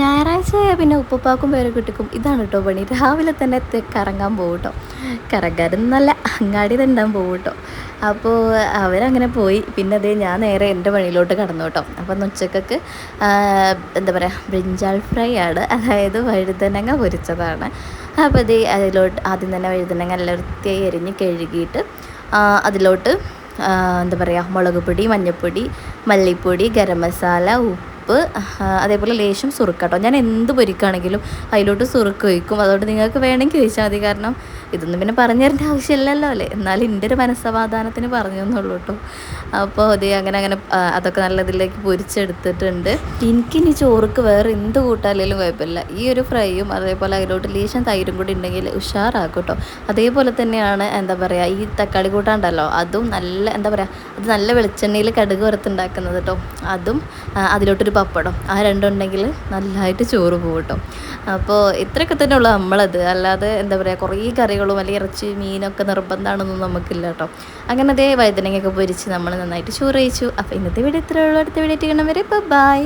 ഞായറാഴ്ച പിന്നെ ഉപ്പപ്പാക്കും പേരക്കുട്ടിക്കും ഇതാണ് കേട്ടോ പണി. രാവിലെ തന്നെ കറങ്ങാൻ പോകും കേട്ടോ നല്ല അങ്ങാടി തണ്ടാൻ പോകും കേട്ടോ അപ്പോൾ അവരങ്ങനെ പോയി. പിന്നെ അതേ ഞാൻ നേരെ എന്റെ പണിയിലോട്ട് കടന്നു കേട്ടോ അപ്പം ഇന്ന് ഉച്ചക്കൊക്കെ എന്താ പറയുക ബ്രിഞ്ചാൾ ഫ്രൈ ആണ്. അതായത് വഴുതനങ്ങ പൊരിച്ചതാണ്. അപ്പോൾ അതേ അതിലോട്ട് ആദ്യം തന്നെ വഴുതനങ്ങ എല്ലാം വൃത്തിയായി എരിഞ്ഞ് കഴുകിയിട്ട് അതിലോട്ട് എന്താ പറയുക മുളക് പൊടി മഞ്ഞൾപ്പൊടി മല്ലിപ്പൊടി ഗരം മസാല ഉപ്പ് ആ, അതേപോലെ ലേശം സുറുക്ക കേട്ടോ ഞാൻ എന്ത് പൊരിക്കുകയാണെങ്കിലും അതിലോട്ട് സുറുക്ക് ഒഴിക്കും. അതുകൊണ്ട് നിങ്ങൾക്ക് വേണമെങ്കിൽ ചോദിച്ചാൽ മതി. കാരണം ഇതൊന്നും പിന്നെ പറഞ്ഞു തരേണ്ട ആവശ്യമില്ലല്ലോ അല്ലേ? എന്നാലും എന്റെ ഒരു മനസ്സമാധാനത്തിന് പറഞ്ഞു എന്നുള്ളൂ കേട്ടോ. അപ്പോൾ അത് അങ്ങനെ അങ്ങനെ അതൊക്കെ നല്ല ഇതിലേക്ക് പൊരിച്ചെടുത്തിട്ടുണ്ട്. എനിക്കിനി ചോറുക്ക് വേറെ എന്ത് കൂട്ടാലും കുഴപ്പമില്ല. ഈ ഒരു ഫ്രൈയും അതേപോലെ അതിലോട്ട് ലേശം തൈരും കൂടി ഉണ്ടെങ്കിൽ ഉഷാറാക്കും കേട്ടോ. അതേപോലെ തന്നെയാണ് എന്താ പറയുക ഈ തക്കാളി കൂട്ടാണ്ടല്ലോ അതും നല്ല എന്താ പറയുക അത് നല്ല വെളിച്ചെണ്ണയിൽ കടുക് വറുത്തുണ്ടാക്കുന്നത് കേട്ടോ. അതും ആ, പപ്പടം. ആ രണ്ടുണ്ടെങ്കിൽ നല്ലതായിട്ട് ചോറ് പോകും കേട്ടോ. അപ്പോൾ ഇത്രയൊക്കെ തന്നെ ഉള്ളൂ നമ്മളത്. അല്ലാതെ എന്താ പറയുക കുറേ കറികളും അല്ലെങ്കിൽ ഇറച്ചി മീനൊക്കെ നിർബന്ധമാണെന്നൊന്നും നമുക്കില്ല കേട്ടോ. അങ്ങനെ അതേ വഴുതനങ്ങയൊക്കെ പൊരിച്ച് നമ്മൾ നന്നായിട്ട് ചോറ് കഴിച്ചു. അപ്പോൾ ഇന്നത്തെ വീഡിയോ ഇത്രയേ ഉള്ളൂ. അടുത്ത വീഡിയോ കാണാൻ വരെ. ബൈ.